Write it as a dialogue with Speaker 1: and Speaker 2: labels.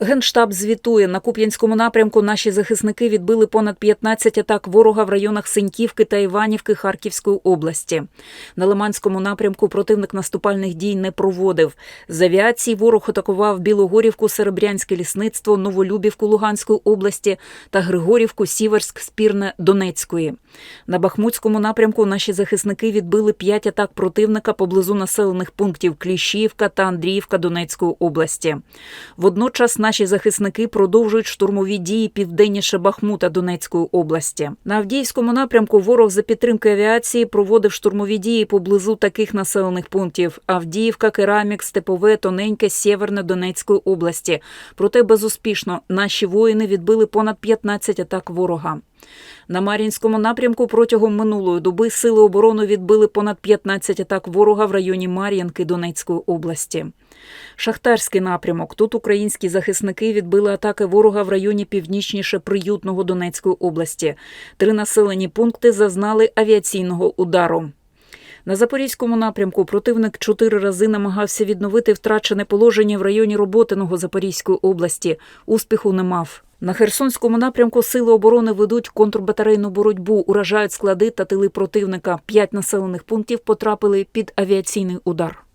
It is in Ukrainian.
Speaker 1: Генштаб звітує на Куп'янському напрямку. Наші захисники відбили понад 15 атак ворога в районах Синьківки та Іванівки Харківської області. На Лиманському напрямку противник наступальних дій не проводив. З авіації ворог атакував Білогорівку, Серебрянське лісництво, Новолюбівку Луганської області та Григорівку, Сіверськ, Спірне Донецької. На Бахмутському напрямку наші захисники відбили 5 атак противника поблизу населених пунктів Кліщівка та Андріївка Донецької області. Водночас наші захисники продовжують штурмові дії південніше Бахмута Донецької області. На Авдіївському напрямку ворог за підтримки авіації проводив штурмові дії поблизу таких населених пунктів: Авдіївка, Керамік, Степове, Тоненьке, Сєверне Донецької області. Проте безуспішно наші воїни відбили понад 15 атак ворога. На Мар'їнському напрямку протягом минулої доби сили оборони відбили понад 15 атак ворога в районі Мар'їнки Донецької області. Шахтарський напрямок. Тут українські захисники відбили атаки ворога в районі північніше Приютного Донецької області. Три населені пункти зазнали авіаційного удару. На Запорізькому напрямку противник чотири рази намагався відновити втрачене положення в районі Роботиного Запорізької області. Успіху не мав. На Херсонському напрямку сили оборони ведуть контрбатарейну боротьбу, уражають склади та тили противника. П'ять населених пунктів потрапили під авіаційний удар.